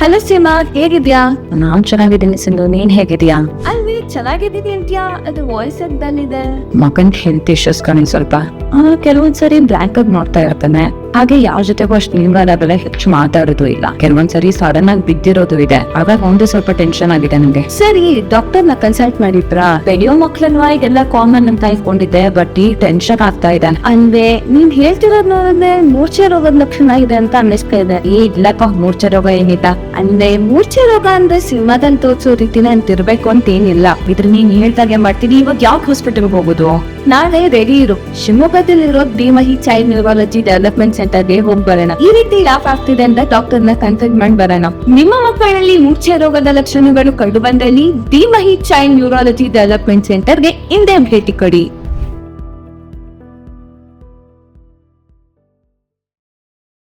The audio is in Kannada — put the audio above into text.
ಹಲೋ ಸೀಮಾ ಹೇಗಿದ್ಯಾ? ನಾನ್ ಚೆನ್ನಾಗಿದ್ದೀನಿ ಸಿಂಧು. ನೀನ್ ಹೇಗಿದ್ಯಾ? ಅಲ್ವೇ ಚೆನ್ನಾಗಿದ್ದೀನಿ ಅಂತ್ಯಾ? ಅದು ವಾಯ್ಸ್ ಬಂದಿದೆ ಮಗನ್ ಹೆಲ್ತ್ ಇಶ್ಯೂಸ್ ಕಾಣಿ ಸ್ವಲ್ಪ? ಕೆಲವೊಂದ್ಸರಿ ಬ್ಲ್ಯಾಂಕ್ ಆಗಿ ನೋಡ್ತಾ ಇರ್ತಾನೆ. ಹಾಗೆ ಯಾವ ಜೊತೆಗೂ ಅಷ್ಟು ನಿಮ್ಗಾದಾಗೆಲ್ಲ ಹೆಚ್ಚು ಮಾತಾಡೋದು ಇಲ್ಲ. ಕೆಲವೊಂದ್ಸರಿ ಸಡನ್ ಆಗಿ ಬಿದ್ದಿರೋದು ಇದೆ. ಅವಾಗ ಒಂದು ಸ್ವಲ್ಪ ಟೆನ್ಷನ್ ಆಗಿದೆ ನಂಗೆ ಸರಿ ಡಾಕ್ಟರ್ನ ಕನ್ಸಲ್ಟ್ ಮಾಡಿದ್ರಾ? ಬೆಳೆಯೋ ಮಕ್ಳಲ್ವಾ ಇದೆಲ್ಲ ಕಾಮನ್ ಅಂತ ಇಟ್ಕೊಂಡಿದ್ದೆ ಬಟ್ ಈ ಟೆನ್ಷನ್ ಆಗ್ತಾ ಇದೆ. ಅಂದ್ರೆ ನೀನ್ ಹೇಳ್ತಿರೋದ್ ಮೂರ್ಛೆ ರೋಗದ ಲಕ್ಷಣ ಇದೆ ಅಂತ ಅನ್ನಿಸ್ತಾ ಇದೆ. ಈ ಇಲ್ಲಪ್ಪ, ಮೂರ್ಛೆ ರೋಗ ಏನಿಲ್ಲ. ಅಂದ್ರೆ ಮೂರ್ಛೆ ರೋಗ ಅಂದ್ರೆ ಸಿನಿಮಾದಲ್ಲಿ ತೋರ್ಸೋ ರೀತಿನೇ ಅಂತಿರ್ಬೇಕು ಅಂತ ಏನಿಲ್ಲ ಇದ್ರ ನೀನ್ ಹೇಳ್ದಾಗೆ ಮಾಡ್ತೀನಿ. ಇವಾಗ ಯಾವ ಹಾಸ್ಪಿಟಲ್ ಹೋಗೋದು? ನಾಳೆ ರೆಡಿ ಇರು. ಶಿವಮೊಗ್ಗದಲ್ಲಿರೋ ಧೀಮಹಿ ಚೈಲ್ಡ್ ನ್ಯೂರಾಲಜಿ ಡೆವಲಪ್ಮೆಂಟ್ ಸೆಂಟರ್ಗೆ ಹೋಗಿ ಬರೋಣ. ಈ ರೀತಿ ಯಾಕೆ ಆಗ್ತಿದೆ ಅಂತ ಡಾಕ್ಟರ್ನ ಕನ್ಸಲ್ಟ್ ಮಾಡಿ ಬರೋಣ. ನಿಮ್ಮ ಮಕ್ಕಳಲ್ಲಿ ಮೂರ್ಛೆ ರೋಗದ ಲಕ್ಷಣಗಳು ಕಂಡು ಬಂದಲ್ಲಿ ಧೀಮಹಿ ಚೈಲ್ಡ್ ನ್ಯೂರಾಲಜಿ ಡೆವಲಪ್ಮೆಂಟ್ ಸೆಂಟರ್ಗೆ ಹಿಂದೆ ಭೇಟಿ ಕೊಡಿ.